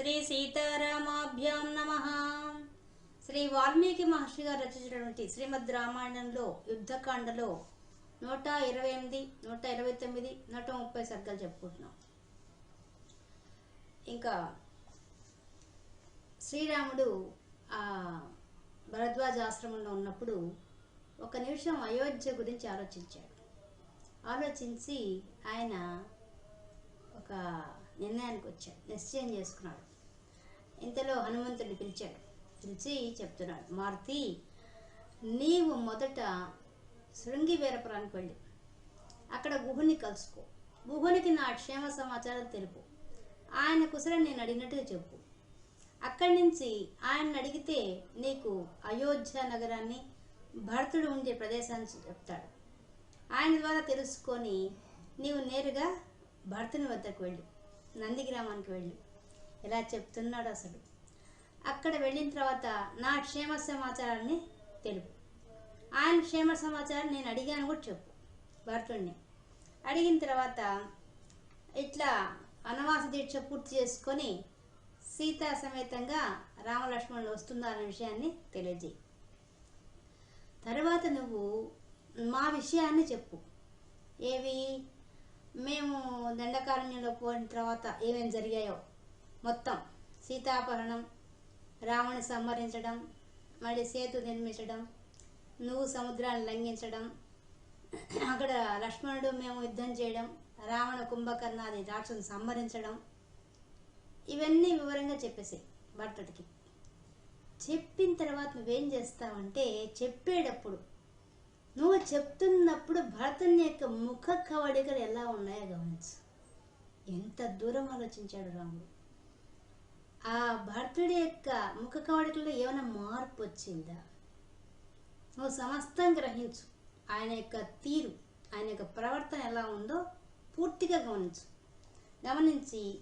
శ్రీ సీతారామాభ్యాం నమ. శ్రీ వాల్మీకి మహర్షి గారు రచించినటువంటి శ్రీమద్ రామాయణంలో యుద్ధకాండలో నూట ఇరవై ఎనిమిది నూట ఇరవై తొమ్మిది నూట ముప్పై సర్గలు చెప్పుకుంటున్నాం. ఇంకా శ్రీరాముడు ఆ భరద్వాజ ఆశ్రమంలో ఉన్నప్పుడు ఒక నిమిషం అయోధ్య గురించి ఆలోచించాడు. ఆలోచించి ఆయన ఒక నిర్ణయానికి వచ్చాడు నిశ్చయం చేసుకున్నాడు. ఇంతలో హనుమంతుడిని పిలిచాడు. పిలిచి చెప్తున్నాడు మారుతి నీవు మొదట శృంగి వీరపురానికి వెళ్ళి. అక్కడ గుహుని కలుసుకో. గుహునికి నా క్షేమ సమాచారం తెలుపు. ఆయన కుశలం నేను అడిగినట్టుగా చెప్పు. అక్కడి నుంచి ఆయన అడిగితే నీకు అయోధ్య నగరాన్ని భరతుడు ఉండే ప్రదేశాన్ని చెప్తాడు. ఆయన ద్వారా తెలుసుకొని నీవు నేరుగా భరతుని వద్దకు వెళ్ళు. నందిగ్రామానికి వెళ్ళు. ఇలా చెప్తున్నాడు అసలు. అక్కడ వెళ్ళిన తర్వాత నా క్షేమ సమాచారాన్ని తెలుపు. ఆయన క్షేమ సమాచారం నేను అడిగాను కూడా చెప్పు భరతుడిని. అడిగిన తర్వాత ఇట్లా వనవాస దీక్ష పూర్తి చేసుకొని సీతా సమేతంగా రామలక్ష్మణులు వస్తున్నారనే విషయాన్ని తెలియజేయి. తర్వాత నువ్వు మా విషయాన్ని చెప్పు. ఏవి? మేము దండకారణ్యంలో పోయిన తర్వాత ఏమేమి జరిగాయో. మొత్తం సీతాపహరణం రావణి సంహరించడం మళ్ళీ సేతు నిర్మించడం నువ్వు సముద్రాన్ని లంఘించడం అక్కడ లక్ష్మణుడు మేము యుద్ధం చేయడం రావణ కుంభకర్ణాది రాక్షసుని సంహరించడం ఇవన్నీ వివరంగా చెప్పేసాయి భర్తడికి. చెప్పిన తర్వాత నువ్వేం చేస్తావంటే చెప్పేటప్పుడు నువ్వు చెప్తున్నప్పుడు భరతుని యొక్క ముఖ కవడికలు ఎలా ఉన్నాయో గమనించు. ఎంత దూరం ఆలోచించాడు రాముడు. ఆ భరతుడి యొక్క ముఖ కవడికల్లో ఏమైనా మార్పు వచ్చిందా? నువ్వు సమస్తం గ్రహించు. ఆయన యొక్క తీరు ఆయన యొక్క ప్రవర్తన ఎలా ఉందో పూర్తిగా గమనించు. గమనించి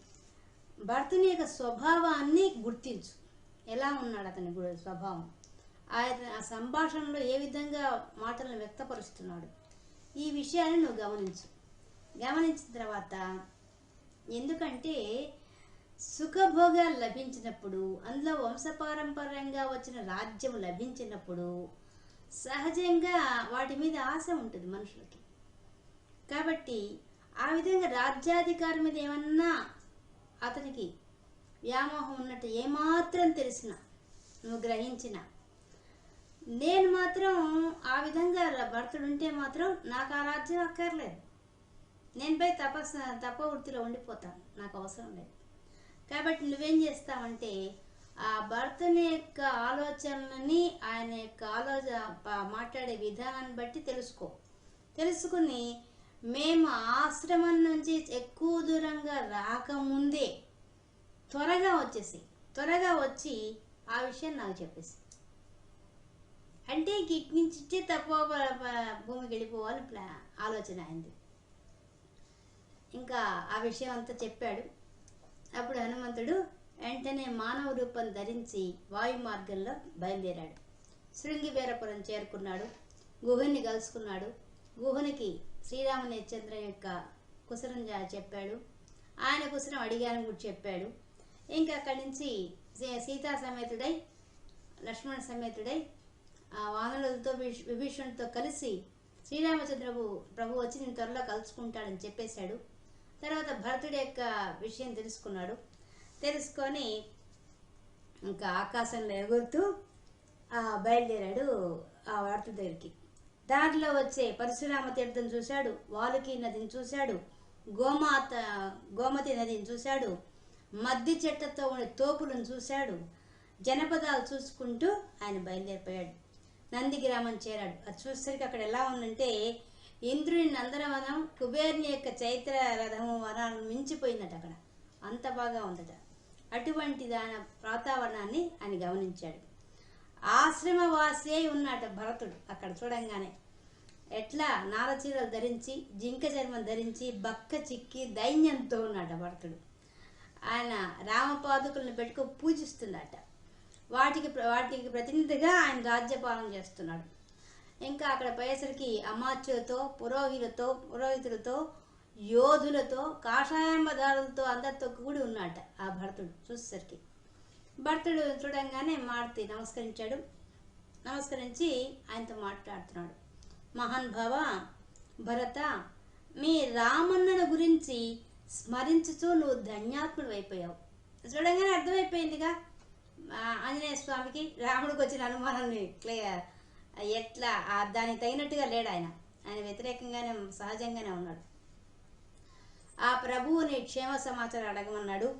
భర్తుని యొక్క స్వభావాన్ని గుర్తించు. ఎలా ఉన్నాడు అతని స్వభావం? ఆయన ఆ సంభాషణలో ఏ విధంగా మాటలను వ్యక్తపరుస్తున్నాడు? ఈ విషయాన్ని నువ్వు గమనించు. గమనించిన తర్వాత ఎందుకంటే సుఖభోగాలు లభించినప్పుడు అందులో వంశపారంపర్యంగా వచ్చిన రాజ్యం లభించినప్పుడు సహజంగా వాటి మీద ఆశ ఉంటుంది మనుషులకి. కాబట్టి ఆ విధంగా రాజ్యాధికారి మీద ఏమన్నా అతనికి వ్యామోహం ఉన్నట్టు ఏమాత్రం తెలిసిన నువ్వు గ్రహించిన నేను మాత్రం ఆ విధంగా భర్తడు ఉంటే మాత్రం నాకు ఆ రాజ్యం అక్కర్లేదు. నేను పోయి తపస్సు తప వృత్తిలో ఉండిపోతాను. నాకు అవసరం లేదు. కాబట్టి నువ్వేం చేస్తావంటే ఆ భర్తని యొక్క ఆలోచనలని ఆయన యొక్క ఆలోచన మాట్లాడే విధానాన్ని బట్టి తెలుసుకో. తెలుసుకుని మేము ఆశ్రమం నుంచి ఎక్కువ దూరంగా రాకముందే త్వరగా వచ్చేసి త్వరగా వచ్చి ఆ విషయం నాకు చెప్పేసి అంటే ఇంక తప్ప భూమికి వెళ్ళిపోవాలి ప్లా ఆలోచన అయింది. ఇంకా ఆ విషయం అంతా చెప్పాడు. అప్పుడు హనుమంతుడు వెంటనే మానవ రూపం ధరించి వాయు మార్గంలో బయలుదేరాడు. శృంగిబేరపురం చేరుకున్నాడు. గుహుని కలుసుకున్నాడు. గుహనికి శ్రీరాముని చంద్ర యొక్క కుసరం జా- చెప్పాడు. ఆయన కుసరం అడిగాను కూడా చెప్పాడు. ఇంకా అక్కడి నుంచి సీతా సమేతుడై లక్ష్మణ సమేతుడై ఆ వానరులతో విభీషణుడితో కలిసి శ్రీరామచంద్ర ప్రభు వచ్చి నేను త్వరలో కలుసుకుంటాడని చెప్పేశాడు. తర్వాత భరతుడి యొక్క విషయం తెలుసుకున్నాడు. తెలుసుకొని ఇంకా ఆకాశంలో ఎగురుతూ బయలుదేరాడు ఆ వార్త దగ్గరికి. దారిలో వచ్చే పరశురామ తీర్థం చూశాడు వాలుకి నదిని చూశాడు గోమాత గోమతి నదిని చూశాడు మద్ది చెట్టతో ఉండే తోపులను చూశాడు జనపదాలు చూసుకుంటూ ఆయన బయలుదేరిపోయాడు. నంది గ్రామం చేరాడు. అది చూసరికి అక్కడ ఎలా ఉందంటే ఇంద్రుని నందనవనం కుబేరుని యొక్క చైత్ర రథము వనాలను మించిపోయిందట అక్కడ. అంత బాగా ఉందట. అటువంటి దాని వాతావరణాన్ని ఆయన గమనించాడు. ఆశ్రమవాసి అయి ఉన్నట భరతుడు అక్కడ చూడంగానే. ఎట్లా? నారచీరలు ధరించి జింక చర్మం ధరించి బక్క చిక్కి దైన్యంతో ఉన్నాట భరతుడు. ఆయన రామపాదుకులను పెట్టుకు పూజిస్తున్నట. వాటికి వాటికి ప్రతినిధిగా ఆయన రాజ్యపాలన చేస్తున్నాడు. ఇంకా అక్కడ పోయేసరికి అమాత్యులతో పురోహితులతో పురోహితులతో యోధులతో కాషాయంబదారులతో అందరితో కూడి ఉన్నాట ఆ భరతుడు చూసేసరికి. భరతుడు చూడంగానే మారుతి నమస్కరించాడు. నమస్కరించి ఆయనతో మాట్లాడుతున్నాడు. మహాన్ భావ భరత మీ రామన్నను గురించి స్మరించుతూ నువ్వు ధన్యాత్ముడు అయిపోయావు. చూడంగానే అర్థమైపోయిందిగా. ఆంజనేయ స్వామికి రాముడికి వచ్చిన అనుమానాన్ని క్లియర్ ఎట్లా? దానికి తగినట్టుగా లేడు ఆయన. ఆయన వ్యతిరేకంగానే సహజంగానే ఉన్నాడు. ఆ ప్రభువుని క్షేమ సమాచారం అడగమన్నాడు.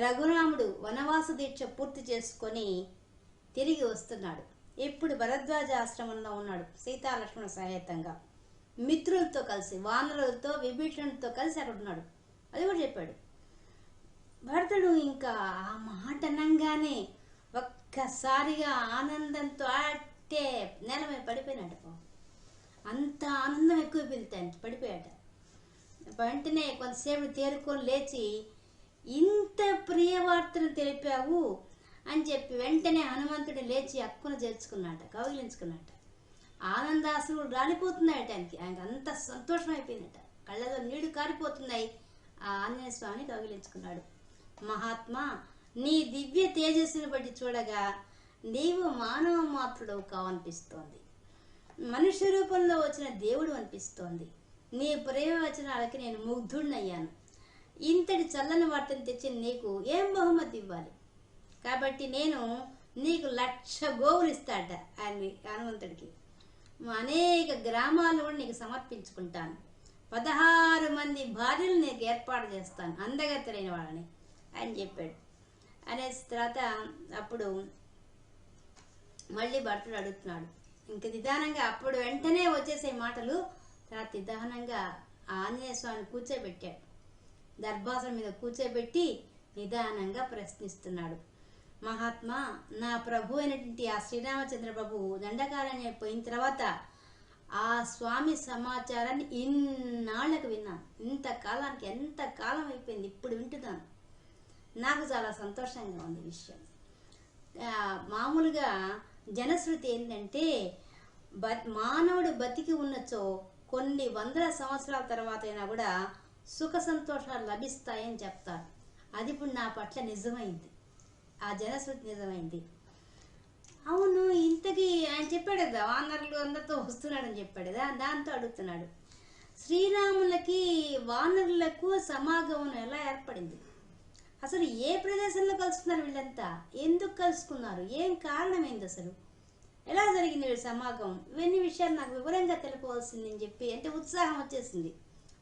రఘురాముడు వనవాస దీక్ష పూర్తి చేసుకొని తిరిగి వస్తున్నాడు. ఇప్పుడు భరద్వాజ ఆశ్రమంలో ఉన్నాడు సీతాలక్ష్మణ సహాయతంగా మిత్రులతో కలిసి వానరులతో విభీషణులతో కలిసి అక్కడ ఉన్నాడు. అది కూడా చెప్పాడు. భరతుడు ఇంకా ఆ మాట అనగానే ఒక్కసారిగా ఆనందంతో అట్టే నేల మీద పడిపోయినాడు పో. అంత ఆనందం ఎక్కువైపోయింది తనకి పడిపోయాట. వెంటనే కొంతసేపు తేరుకొని లేచి ఇంత ప్రియవార్తను తెలిపావు అని చెప్పి వెంటనే హనుమంతుడు లేచి అక్కున చేర్చుకున్నాట కౌగిలించుకున్నాట. ఆనందాసులు రాలిపోతున్నాయట ఆయనకి. ఆయనకి అంత సంతోషం అయిపోయిందట కళ్ళలో నీళ్ళు కారిపోతున్నాయి. ఆ ఆంజనేయ స్వామిని కౌగిలించుకున్నాడు. మహాత్మా నీ దివ్య తేజస్సుని బట్టి చూడగా నీవు మానవ మాత్రుడు కావనిపిస్తోంది. మనుష్య రూపంలో వచ్చిన దేవుడు అనిపిస్తోంది. నీ ప్రేమ వచనాలకి నేను ముగ్ధుడినయ్యాను. ఇంతటి చల్లని వార్తను తెచ్చి నీకు ఏం బహుమతి ఇవ్వాలి? కాబట్టి నేను నీకు లక్ష గోవులు ఇస్తాట ఆయన హనుమంతుడికి. అనేక గ్రామాలు కూడా నీకు సమర్పించుకుంటాను. పదహారు మంది భార్యలు నీకు ఏర్పాటు చేస్తాను. అందగత్తెలైన వాళ్ళని అని చెప్పాడు. అనేసి తర్వాత అప్పుడు మళ్ళీ భర్తడు అడుగుతున్నాడు. ఇంక నిదానంగా అప్పుడు వెంటనే వచ్చేసే మాటలు తర్వాత నిదానంగా ఆ ఆంజనేయ స్వామిని కూర్చోబెట్టాడు. దర్భాసనం మీద కూర్చోబెట్టి నిదానంగా ప్రశ్నిస్తున్నాడు. మహాత్మా నా ప్రభు అయినటువంటి ఆ శ్రీరామచంద్ర ప్రభు దండకారణ్యం పోయిన తర్వాత ఆ స్వామి సమాచారాన్ని ఇన్నాళ్ళకు విన్నాను. ఇంత కాలానికి ఎంత కాలం అయిపోయింది ఇప్పుడు వింటున్నాను. నాకు చాలా సంతోషంగా ఉంది విషయం. మామూలుగా జనశ్రుతి ఏంటంటే బ మానవుడు బతికి ఉన్నచో కొన్ని వందల సంవత్సరాల తర్వాత అయినా కూడా సుఖ సంతోషాలు లభిస్తాయని చెప్తారు అది ఇప్పుడు నా పట్ల నిజమైంది. ఆ జనశ్రుతి నిజమైంది. అవును ఇంతకీ ఆయన చెప్పాడు కదా వానరులు అందరితో వస్తున్నాడని చెప్పాడు కదా దాంతో అడుగుతున్నాడు. శ్రీరాములకి వానరులకు సమాగమం ఎలా ఏర్పడింది? అసలు ఏ ప్రదేశంలో కలుసుకున్నారు వీళ్ళంతా? ఎందుకు కలుసుకున్నారు? ఏం కారణమైంది అసలు? ఎలా జరిగింది వీళ్ళ సమాగమం ఇవన్నీ విషయాలు నాకు వివరంగా తెలుపవలసింది అని చెప్పి అంటే ఉత్సాహం వచ్చేసింది.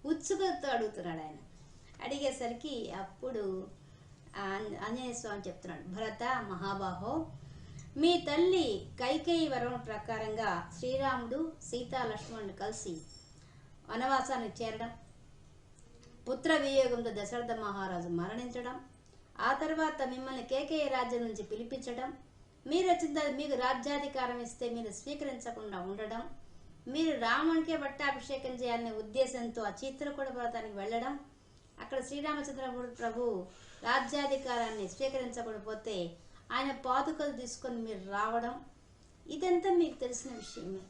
ఉత్సుకతతో అడుగుతున్నాడు ఆయన. అడిగేసరికి అప్పుడు ఆంజనేయ స్వామి చెప్తున్నాడు భరత మహాబాహో మీ తల్లి కైకేయి వరం ప్రకారంగా శ్రీరాముడు సీతా లక్ష్మణుడు కలిసి వనవాసానికి చేరడం పుత్ర వియోగంతో దశరథ మహారాజు మరణించడం ఆ తర్వాత మిమ్మల్ని కేకేఏ రాజ్యం నుంచి పిలిపించడం మీరు వచ్చిన తర్వాత మీకు రాజ్యాధికారం ఇస్తే మీరు స్వీకరించకుండా ఉండడం మీరు రామునికే పట్టాభిషేకం చేయాలనే ఉద్దేశంతో ఆ చిత్రకూట పర్వతానికి వెళ్ళడం అక్కడ శ్రీరామచంద్ర ప్రభు రాజ్యాధికారాన్ని స్వీకరించకపోతే ఆయన పాదుకలు తీసుకొని మీరు రావడం ఇదంతా మీకు తెలిసిన విషయమే.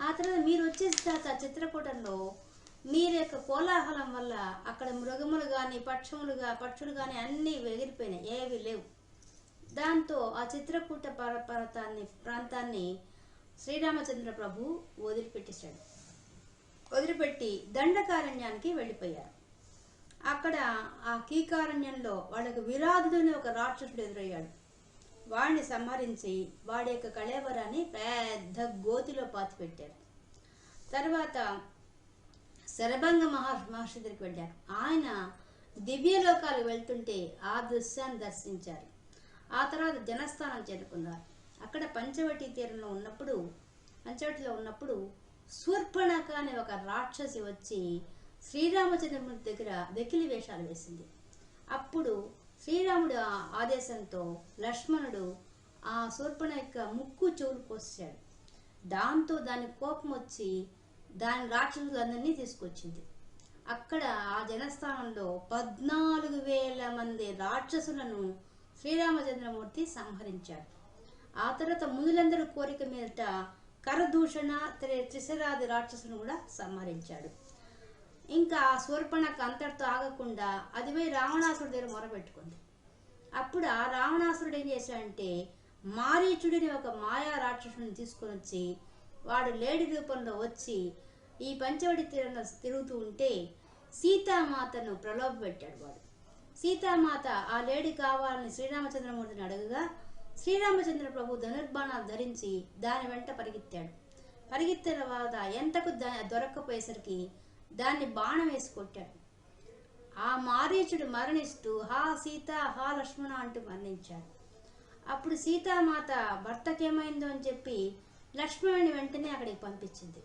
ఆ తర్వాత మీరు వచ్చేసిన తర్వాత చిత్రకూటంలో మీరు యొక్క కోలాహలం వల్ల అక్కడ మృగములు కానీ పక్షములుగా పక్షులు కానీ అన్నీ ఎగిరిపోయినాయి ఏవి లేవు. దాంతో ఆ చిత్రకూట పర్వతాన్ని ప్రాంతాన్ని శ్రీరామచంద్ర ప్రభు వదిలిపెట్టేశాడు. వదిలిపెట్టి దండకారణ్యానికి వెళ్ళిపోయారు. అక్కడ ఆ కీకారణ్యంలో వాళ్ళకు విరాధుడని ఒక రాక్షసుడు ఎదురయ్యాడు. వాడిని సంహరించి వాడి యొక్క కళేవరాన్ని పెద్ద గోతిలో పాతిపెట్టారు. తర్వాత శరభంగ మహా మహర్షి దగ్గరికి వెళ్ళారు. ఆయన దివ్యలోకాలు వెళ్తుంటే ఆ దృశ్యాన్ని దర్శించారు. ఆ తర్వాత జనస్థానం చేరుకున్నారు. అక్కడ పంచవటి తీరంలో ఉన్నప్పుడు పంచవటిలో ఉన్నప్పుడు శూర్పణక అనే ఒక రాక్షసి వచ్చి శ్రీరామచంద్రమూర్తి దగ్గర వెకిలి వేషాలు వేసింది. అప్పుడు శ్రీరాముడు ఆ ఆదేశంతో లక్ష్మణుడు ఆ శూర్పణ యొక్క ముక్కు చెవులు కోసాడు. దాంతో దాని కోపం వచ్చి దాని రాక్షసులందరినీ తీసుకొచ్చింది. అక్కడ ఆ జనస్థానంలో పద్నాలుగు వేల మంది రాక్షసులను శ్రీరామచంద్రమూర్తి సంహరించాడు. ఆ తర్వాత మునులందరి కోరిక మీదట కరదూషణ త్రిశరాది రాక్షసును కూడా సంహరించాడు. ఇంకా స్వర్పణకు శూర్పణకు అంతటితో ఆగకుండా అది పోయి రావణాసురుడి దగ్గర మొరపెట్టుకుంది. అప్పుడు ఆ రావణాసురుడు ఏం చేశాడంటే మారీచుడిని ఒక మాయా రాక్షసుని తీసుకొని వచ్చి వాడు లేడి రూపంలో వచ్చి ఈ పంచవడి తీరంలో తిరుగుతూ ఉంటే సీతామాతను ప్రలోభ పెట్టాడు వాడు. సీతామాత ఆ లేడి కావాలని శ్రీరామచంద్రమూర్తిని అడగగా శ్రీరామచంద్ర ప్రభు ధనుర్బాణాలు ధరించి దాని వెంట పరిగెత్తాడు. పరిగెత్తిన తర్వాత ఎంతకు దా దొరక్కపోయేసరికి దాన్ని బాణం వేసి కొట్టాడు. ఆ మారీచుడు మరణిస్తూ హా సీత హా లక్ష్మణ అంటూ మరణించాడు. అప్పుడు సీతామాత భర్తకేమైందో అని చెప్పి లక్ష్మణుని వెంటనే అక్కడికి పంపించింది.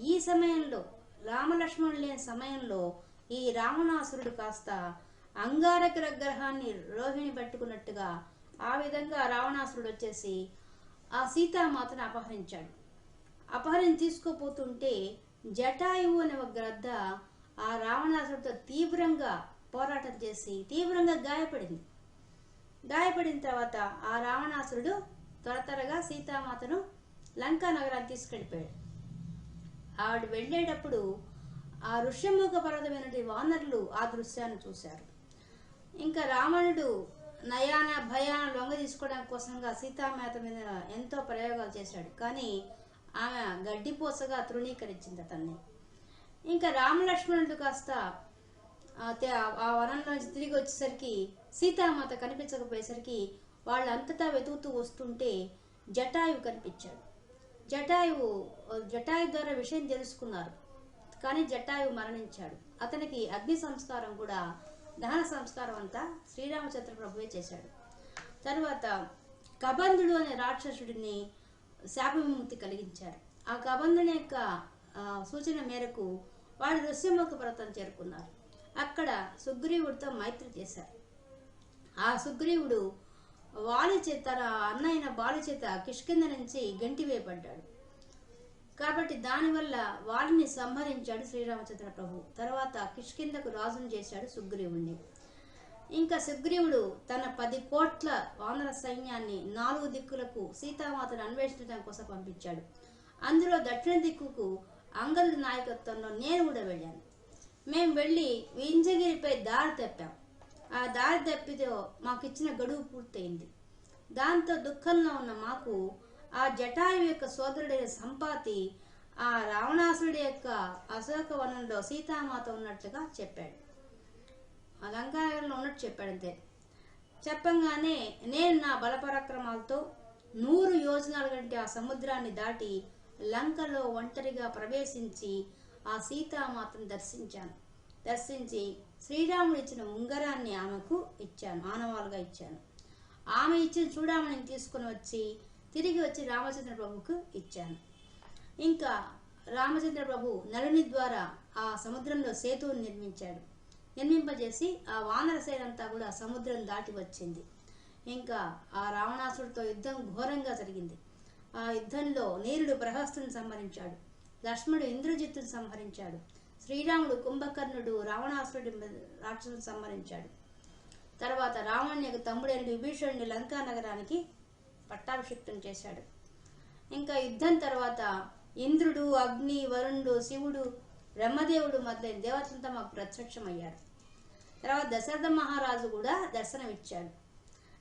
ఈ సమయంలో రామలక్ష్మణులు లేని సమయంలో ఈ రావణాసురుడు కాస్త అంగారక గ్రహాన్ని రోహిణి పట్టుకున్నట్టుగా ఆ విధంగా రావణాసురుడు వచ్చేసి ఆ సీతామాతను అపహరించాడు. అపహరణ తీసుకోపోతుంటే జటాయువు అనే ఒక గ్రద్ద ఆ రావణాసుడితో తీవ్రంగా పోరాటం చేసి తీవ్రంగా గాయపడింది. గాయపడిన తర్వాత ఆ రావణాసురుడు త్వర త్వరగా సీతామాతను లంకా నగరాన్ని తీసుకెళ్ళిపోయాడు. ఆవిడ వెళ్ళేటప్పుడు ఆ ఋష్యముఖ పర్వతమైనటువంటి వానరులు ఆ దృశ్యాన్ని చూశారు. ఇంకా రావణుడు నయాన భయాన లొంగ తీసుకోవడం కోసంగా సీతామాత మీద ఎంతో ప్రయోగాలు చేశాడు. కానీ ఆమె గడ్డిపోసగా తృణీకరించింది అతన్ని. ఇంకా రామలక్ష్మణుడు కాస్త ఆ వనంలో తిరిగి వచ్చేసరికి సీతామాత కనిపించకపోయేసరికి వాళ్ళంతటా వెతుకుతూ వస్తుంటే జటాయువు కనిపించాడు. జటాయువు జటాయు ద్వారా విషయం తెలుసుకున్నారు. కానీ జటాయువు మరణించాడు. అతనికి అగ్ని సంస్కారం కూడా దహన సంస్కారం అంతా శ్రీరామచంద్ర ప్రభువే చేశాడు. తర్వాత కబంధుడు అనే రాక్షసుడిని శాప విముక్తి కలిగించాడు. ఆ కబంధుని యొక్క సూచన మేరకు వాడు ఋష్యముఖ పర్వతం చేరుకున్నారు. అక్కడ సుగ్రీవుడితో మైత్రి చేశారు. ఆ సుగ్రీవుడు వాలి చేత తన అన్నయ్యన బాలు చేత కిష్కింద నుంచి గంటివేయబడ్డాడు కాబట్టి దానివల్ల వాలిని సంహరించాడు శ్రీరామచంద్ర ప్రభు. తర్వాత కిష్కిందకు రాజును చేశాడు సుగ్రీవుణ్ణి. ఇంకా సుగ్రీవుడు తన పది కోట్ల వానర సైన్యాన్ని నాలుగు దిక్కులకు సీతామాతను అన్వేషించడం కోసం పంపించాడు. అందులో దక్షిణ దిక్కుకు అంగదుడి నాయకత్వంలో నేను కూడా వెళ్ళాను. మేము వెళ్ళి వింజగిరిపై దారి తప్పాం. ఆ దారి తప్పిదో మాకు ఇచ్చిన గడువు పూర్తయింది. దాంతో దుఃఖంలో ఉన్న మాకు ఆ జటాయు యొక్క సోదరుడైన సంపాతి ఆ రావణాసురుడి యొక్క అశోక వనంలో సీతామాత ఉన్నట్లుగా చెప్పాడు. ఆ లంకానగరంలో ఉన్నట్టు చెప్పాడు అంతే చెప్పంగానే నేను నా బలపరాక్రమాలతో నూరు యోజనాల కంటే ఆ సముద్రాన్ని దాటి లంకలో ఒంటరిగా ప్రవేశించి ఆ సీతామాతను దర్శించాను. దర్శించి శ్రీరాముడు ఇచ్చిన ఉంగరాన్ని ఆమెకు ఇచ్చాను ఆనవాలుగా ఇచ్చాను. ఆమె ఇచ్చిన చూడామణిని తీసుకొని వచ్చి తిరిగి వచ్చి రామచంద్ర ప్రభుకు ఇచ్చాను. ఇంకా రామచంద్ర ప్రభు నలుని ద్వారా ఆ సముద్రంలో సేతువును నిర్మించాడు. నిర్మింపజేసి ఆ వానర సేనంతా కూడా సముద్రం దాటి వచ్చింది. ఇంకా ఆ రావణాసుడితో యుద్ధం ఘోరంగా జరిగింది. ఆ యుద్ధంలో నీరుడు ప్రహస్తుని సంహరించాడు. లక్ష్మణుడు ఇంద్రజిత్తుని సంహరించాడు. శ్రీరాముడు కుంభకర్ణుడు రావణాసురుడి రాక్షసును సంహరించాడు. తర్వాత రావణుని యొక్క తమ్ముడైన విభీషణుని లంకా నగరానికి పట్టాభిషిక్తం చేశాడు. ఇంకా యుద్ధం తర్వాత ఇంద్రుడు అగ్ని వరుణుడు శివుడు బ్రహ్మదేవుడు మొదలైన దేవతలంతా మాకు ప్రత్యక్షమయ్యారు. తర్వాత దశరథ మహారాజు కూడా దర్శనమిచ్చాడు.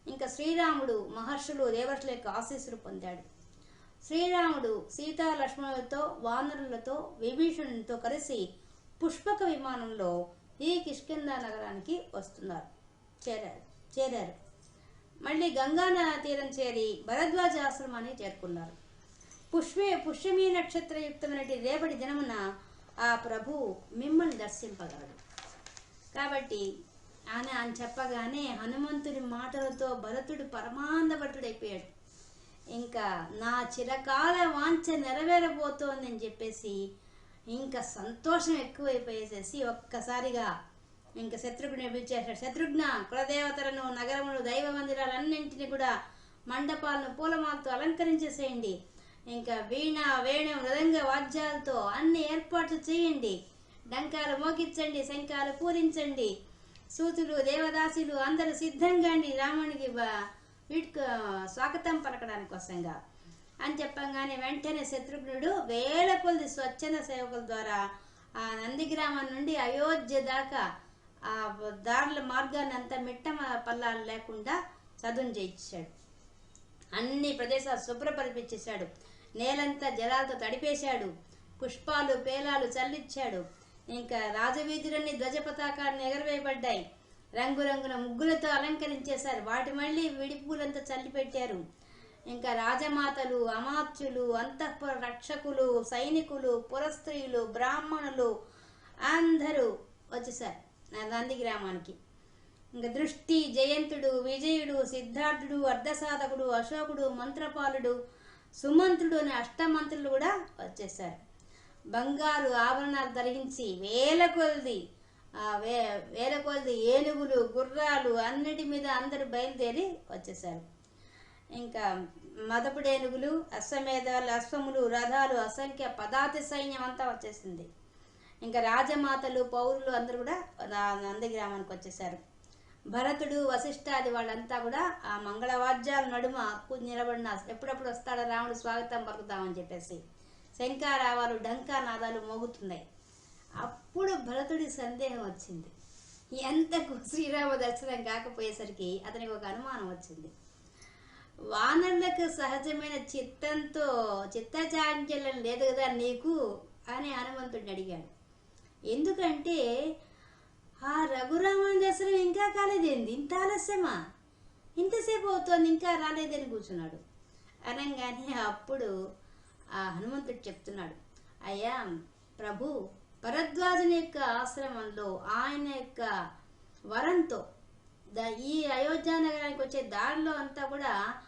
ఇంకా శ్రీరాముడు మహర్షులు దేవతల యొక్క ఆశీస్సులు పొందాడు. శ్రీరాముడు సీతా లక్ష్మణులతో వానరులతో విభీషణునితో కలిసి పుష్పక విమానంలో ఈ కిష్కింద నగరానికి వస్తున్నారు. చేరారు. చేరారు. మళ్ళీ గంగా తీరం చేరి భరద్వాజ ఆశ్రమాన్ని చేరుకున్నారు. పుష్పే పుష్యమీ నక్షత్రయుక్తమైన రేపటి దినమున ఆ ప్రభు మిమ్మల్ని దర్శింపగలడు. కాబట్టి ఆయన అని చెప్పగానే హనుమంతుడి మాటలతో భరతుడు పరమానందభటుడైపోయాడు ఇంకా నా చిరకాల వాంఛ నెరవేరబోతోందని చెప్పేసి ఇంకా సంతోషం ఎక్కువైపోయేసేసి ఒక్కసారిగా ఇంకా శత్రుఘ్ని పిలిచేశాడు. శత్రుఘ్న కులదేవతలను నగరములు దైవ మందిరాలన్నింటినీ కూడా మండపాలను పూలమాలతో అలంకరించేసేయండి. ఇంకా వీణ వేణు మృదంగ వాద్యాలతో అన్ని ఏర్పాట్లు చేయండి. డంకాలు మోగించండి శంఖాలు పూరించండి. సూతులు దేవదాసులు అందరూ సిద్ధంగా అండి. రామునికి వీటికి స్వాగతం పలకడానికి కోసంగా అని చెప్పంగానే వెంటనే శత్రుఘ్నుడు వేల కొలది స్వచ్ఛంద సేవకుల ద్వారా ఆ నందిగ్రామం నుండి అయోధ్య దాకా ఆ దారుల మార్గాన్ని అంతా మిట్ట పల్లాలు లేకుండా చదును చేయించాడు. అన్ని ప్రదేశాలు శుభ్రపరిపించేశాడు నేలంతా జలాలతో తడిపేశాడు. పుష్పాలు పేలాలు చల్లిచ్చాడు. ఇంకా రాజవీధులన్నీ ధ్వజ పతాకాన్ని ఎగరవేయబడ్డాయి. రంగురంగుల ముగ్గులతో అలంకరించేశారు. వాటి మళ్ళీ విడిపూలంతా చల్లిపెట్టారు. ఇంకా రాజమాతలు అమాత్యులు అంతఃపుర రక్షకులు సైనికులు పురస్త్రీలు బ్రాహ్మణులు అందరూ వచ్చేసారు నా నంది గ్రామానికి. ఇంకా దృష్టి జయంతుడు విజయుడు సిద్ధార్థుడు అర్ధసాధకుడు అశోకుడు మంత్రపాలుడు సుమంత్రుడు అనే అష్టమంత్రులు కూడా వచ్చేసారు. బంగారు ఆభరణాలు ధరించి వేల కొలది వే వేల కొలది ఏనుగులు గుర్రాలు అన్నిటి మీద అందరూ బయలుదేరి వచ్చేసారు. ఇంకా మదపుడేనుగులు అశ్వమేధాలు అశ్వములు రథాలు అసంఖ్య పదాతి సైన్యం అంతా వచ్చేసింది. ఇంకా రాజమాతలు పౌరులు అందరూ కూడా నంది గ్రామానికి వచ్చేసారు. భరతుడు వశిష్ఠాది వాళ్ళంతా కూడా ఆ మంగళవాద్యాల నడుమ నిలబడిన ఎప్పుడెప్పుడు వస్తాడో రాముడు స్వాగతం పలుకుతామని చెప్పేసి శంఖారావాలు డంకా నాదాలు మోగుతున్నాయి. అప్పుడు భరతుడి సందేహం వచ్చింది. ఎంతకు శ్రీరామ దర్శనం కాకపోయేసరికి అతనికి ఒక అనుమానం వచ్చింది. వానరులకు సహజమైన చిత్తంతో చిత్తచాంచల్యం లేదు కదా నీకు? అని హనుమంతుడిని అడిగాడు. ఎందుకంటే ఆ రఘురాముని దర్శనం ఇంకా కాలేదేంది? ఇంత ఆలస్యమా? ఇంతసేపు అవుతోంది ఇంకా రాలేదని కూర్చున్నాడు. అనగానే అప్పుడు ఆ హనుమంతుడు చెప్తున్నాడు. అయ్యా ప్రభు భరద్వాజుని యొక్క ఆశ్రమంలో ఆయన యొక్క వరంతో ద- ఈ అయోధ్య నగరానికి వచ్చే దారిలో అంతా కూడా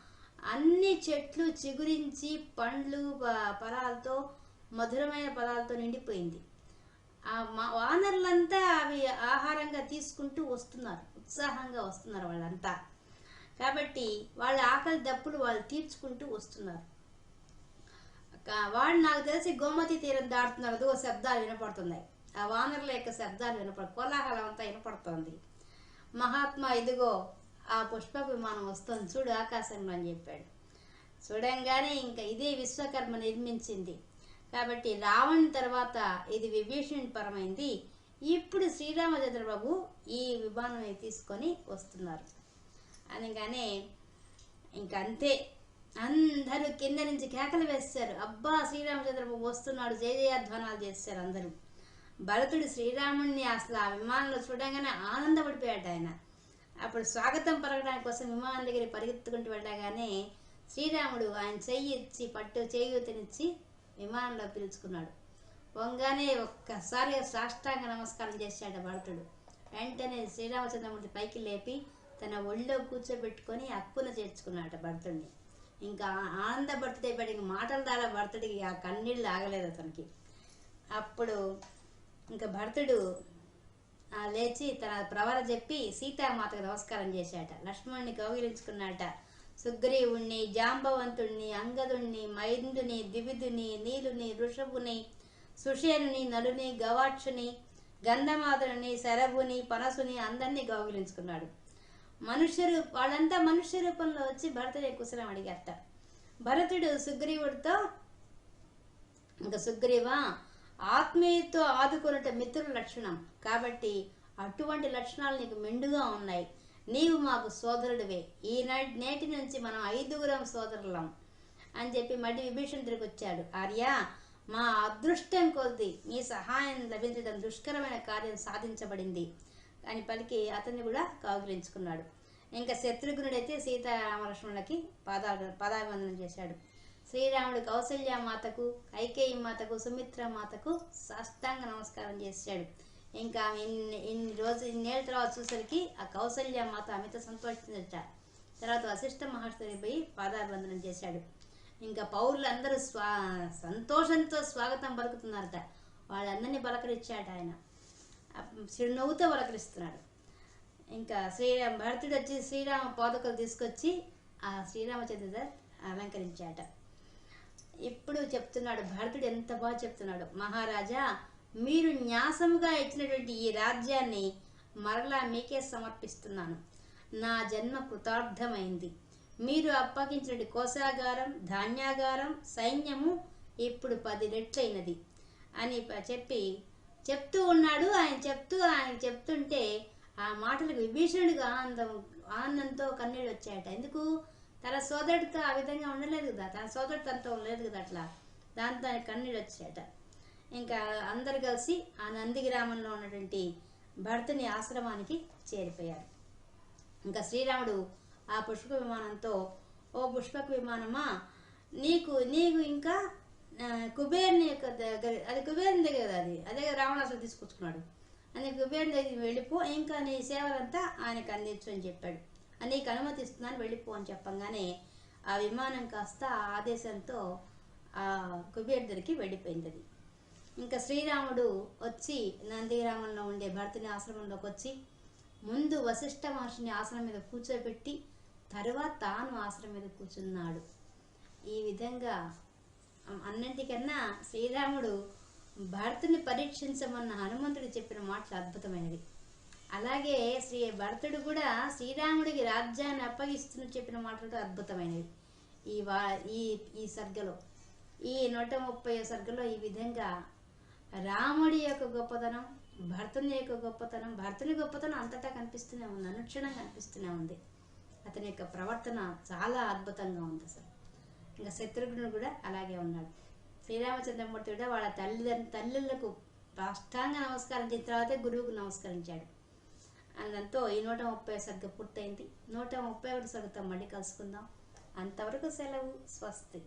అన్ని చెట్లు చిగురించి పండ్లు ప- ఫలాలతో మధురమైన ఫలాలతో నిండిపోయింది. ఆ మా వానరులంతా అవి ఆహారంగా తీసుకుంటూ వస్తున్నారు. ఉత్సాహంగా వస్తున్నారు వాళ్ళంతా. కాబట్టి వాళ్ళ ఆకలి దప్పులు వాళ్ళు తీర్చుకుంటూ వస్తున్నారు. వాళ్ళు నాకు తెలిసి గోమతి తీరం దాటుతున్నారు. అదిగో శబ్దాలు వినపడుతున్నాయి. ఆ వానరుల యొక్క శబ్దాలు వినపడు కోలాహలం అంతా వినపడుతోంది. మహాత్మా ఇదిగో ఆ పుష్ప విమానం వస్తుంది. చూడు ఆకాశంలో అని చెప్పాడు. చూడంగానే ఇంకా ఇదే విశ్వకర్మ నిర్మించింది. కాబట్టి రావణ్ తర్వాత ఇది విభీషణ్ పరమైంది. ఇప్పుడు శ్రీరామచంద్రబాబు ఈ విమానం తీసుకొని వస్తున్నారు. అనగానే ఇంకంతే. అందరూ కింద నుంచి కేకలు వేస్తారు. అబ్బా శ్రీరామచంద్రబాబు వస్తున్నాడు. జయ జయధ్వానాలు చేస్తారు అందరూ. భరతుడు శ్రీరాముడిని అసలు ఆ విమానంలో చూడంగానే ఆనందపడిపోయాడు ఆయన. అప్పుడు స్వాగతం పలకడానికి కోసం విమానం దగ్గర పరిగెత్తుకుంటూ వెళ్ళగానే శ్రీరాముడు ఆయన చెయ్యి ఇచ్చి పట్టు చేయూతనిచ్చి విమానంలో పిలుచుకున్నాడు. పొంగానే ఒక్కసారిగా సాష్టాంగ నమస్కారం చేశాడు భరతుడు. వెంటనే శ్రీరామచంద్రమూర్తి పైకి లేపి తన ఒళ్ళో కూర్చోబెట్టుకొని అక్కున చేర్చుకున్నాడు భరతుడిని ఇంకా ఆనంద భర్తడే ఇంక మాటలు రాల భర్తడికి ఆ కన్నీళ్ళు ఆగలేదు అతనికి. అప్పుడు ఇంకా భర్తుడు లేచి తన ప్రవర చెప్పి సీతామాతకు నమస్కారం చేశాట లక్ష్మణుని కౌగిలించుకున్నాట సుగ్రీవుణ్ణి జాంబవంతుణ్ణి అంగదుణ్ణి మైందుని దివిదుని నీలుని ఋషభుని సుషేనుని నలుని గవాక్షుని గంధమాతుని శరభుని పనసుని అందరినీ గౌగిలించుకున్నాడు మనుష్య రూప వాళ్ళంతా మనుష్య రూపంలో వచ్చి భరతుడి కుశలం అడిగారట. భరతుడు సుగ్రీవుడితో ఇంకా సుగ్రీవా ఆత్మీయతో ఆదుకొనుట మిత్రుల లక్షణం. కాబట్టి అటువంటి లక్షణాలు నీకు మెండుగా ఉన్నాయి. నీవు మాకు సోదరుడివే. ఈ నేటి నుంచి మనం ఐదుగురం సోదరులం అని చెప్పి మళ్ళీ విభీషణుడికి తిరిగి వచ్చాడు. ఆర్య మా అదృష్టం కొద్ది మీ సహాయం లభించడం దుష్కరమైన కార్యం సాధించబడింది. అని పలికి అతన్ని కూడా కౌగిలించుకున్నాడు. ఇంకా శత్రుఘ్నుడైతే సీతారామలక్ష్మణులకి పాదాలు పాదాభివందనం చేశాడు. శ్రీరాముడు కౌసల్య మాతకు కైకేయి మాతకు సుమిత్ర మాతకు సాష్టాంగ నమస్కారం చేశాడు. ఇంకా ఆమె ఇన్ని ఇన్ని రోజులు ఇన్నేళ్ళ తర్వాత చూసరికి ఆ కౌసల్య మాత అమిత సంతోషించట. తర్వాత వశిష్ఠ మహర్షి పోయి పాదాభివందనం చేశాడు. ఇంకా పౌరులందరూ స్వా సంతోషంతో స్వాగతం పలుకుతున్నారట. వాళ్ళందరినీ పలకరించాడు ఆయన. చిరునవ్వుతో పలకరిస్తున్నాడు. ఇంకా శ్రీరామ్ భరతుడు వచ్చి శ్రీరామ పోదకులు తీసుకొచ్చి ఆ శ్రీరామచంద్ర అలంకరించాట ఇప్పుడు చెప్తున్నాడు భరతుడు ఎంత బాగా చెప్తున్నాడు. మహారాజా మీరు న్యాసముగా ఇచ్చినటువంటి ఈ రాజ్యాన్ని మరలా మీకే సమర్పిస్తున్నాను. నా జన్మ కృతార్థమైంది. మీరు అప్పగించిన కోశాగారం ధాన్యాగారం సైన్యము ఇప్పుడు పది రెట్లైనది అని చెప్పి చెప్తూ ఉన్నాడు. ఆయన చెప్తూ ఆయన చెప్తుంటే ఆ మాటలకు విభీషణుడికి ఆనందం ఆనందంతో కన్నీళ్ళు వచ్చాయట. ఎందుకు? తన సోదరుడితో ఆ విధంగా ఉండలేదు కదా తన సోదరుడు తనతో లేదు కదా అట్లా? దాంతో కన్నీడు వచ్చాట వచ్చాయట. ఇంకా అందరు కలిసి ఆ నంది గ్రామంలో ఉన్నటువంటి భర్తని ఆశ్రమానికి చేరిపోయారు. ఇంకా శ్రీరాముడు ఆ పుష్ప విమానంతో ఓ పుష్పక విమానమా నీకు నీకు ఇంకా కుబేరుని యొక్క దగ్గర అది కుబేరుని దగ్గర కదా అది? అదే రావణాసుడు తీసుకొచ్చుకున్నాడు. అని కుబేరుని దగ్గరికి వెళ్ళిపో ఇంకా నీ సేవలంతా ఆయనకు అందించు అని చెప్పాడు. నీకు అనుమతిస్తున్నాను వెళ్ళిపో అని చెప్పంగానే ఆ విమానం కాస్త ఆదేశంతో ఆ కుబేరు వెళ్ళిపోయింది అది ఇంకా శ్రీరాముడు వచ్చి నందిగ్రామంలో ఉండే భరతుని ఆశ్రమంలోకి వచ్చి ముందు వశిష్ఠ మహర్షిని ఆసనం మీద కూర్చోబెట్టి తరువాత తాను ఆసనం మీద కూర్చున్నాడు. ఈ విధంగా అన్నింటికన్నా శ్రీరాముడు భరతుని పరీక్షించమన్న హనుమంతుడు చెప్పిన మాటలు అద్భుతమైనవి. అలాగే శ్రీ భరతుడు కూడా శ్రీరాముడికి రాజ్యాన్ని అప్పగిస్తున్న చెప్పిన మాటలు అద్భుతమైనవి. ఈ వా ఈ ఈ సర్గలో ఈ నూట ముప్పై సర్గలో ఈ విధంగా రాముడి యొక్క గొప్పతనం భర్తని యొక్క గొప్పతనం భర్తని గొప్పతనం అంతటా కనిపిస్తూనే ఉంది అనుక్షణం కనిపిస్తూనే ఉంది. అతని యొక్క ప్రవర్తన చాలా అద్భుతంగా ఉంది అసలు. ఇంకా శత్రుఘ్నుడు కూడా అలాగే ఉన్నాడు. శ్రీరామచంద్రమూర్తి కూడా వాళ్ళ తల్లిదండ్రుల తల్లులకు రాష్ట్రాంగ నమస్కారం చేసిన తర్వాతే గురువుకు నమస్కరించాడు. దాంతో ఈ నూట ముప్పై సరిగ్గా పూర్తయింది. నూట ముప్పై ఒకటి సరిగ్గా మళ్ళీ కలుసుకుందాం. అంతవరకు సెలవు. స్వస్తి.